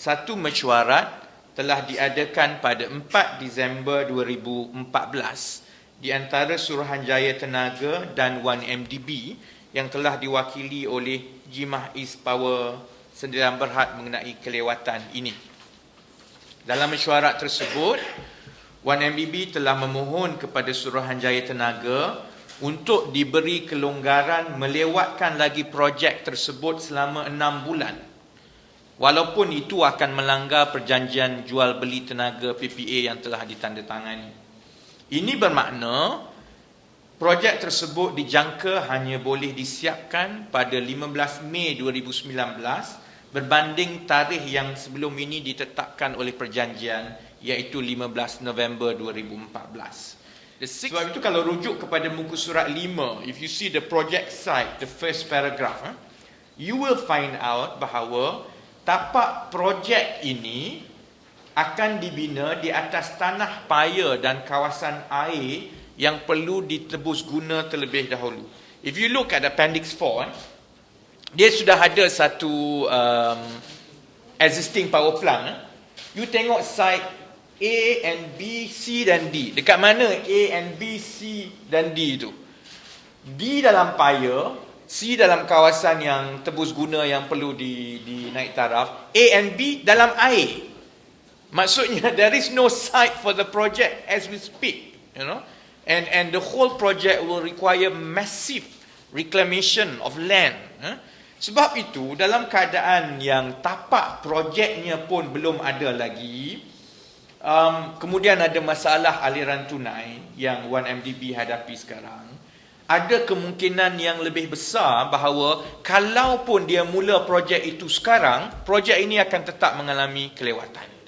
satu mesyuarat telah diadakan pada 4 Disember 2014 di antara Suruhanjaya Tenaga dan 1MDB yang telah diwakili oleh Jimah East Power Sendirian Berhad mengenai kelewatan ini. Dalam mesyuarat tersebut, 1MDB telah memohon kepada Suruhanjaya Tenaga untuk diberi kelonggaran melewatkan lagi projek tersebut selama enam bulan walaupun itu akan melanggar perjanjian jual beli tenaga PPA yang telah ditandatangani. Ini bermakna projek tersebut dijangka hanya boleh disiapkan pada 15 Mei 2019 berbanding tarikh yang sebelum ini ditetapkan oleh perjanjian iaitu 15 November 2014. Sebab itu kalau rujuk kepada muka surat 5, if you see the project site, the first paragraph, eh, you will find out bahawa tapak projek ini akan dibina di atas tanah paya dan kawasan air yang perlu ditebus guna terlebih dahulu. If you look at appendix 4, eh, dia sudah ada satu um, existing power plant. Eh. You tengok site A and B, C dan D. Dekat mana A and B, C dan D itu? D dalam paya, C dalam kawasan yang tebus guna yang perlu di, di naik taraf, A and B dalam air. Maksudnya there is no site for the project as we speak, you know. And and the whole project will require massive reclamation of land. Eh? Sebab itu dalam keadaan yang tapak projeknya pun belum ada lagi, Um, kemudian ada masalah aliran tunai yang 1MDB hadapi sekarang. Ada kemungkinan yang lebih besar bahawa kalau pun dia mula projek itu sekarang, projek ini akan tetap mengalami kelewatan.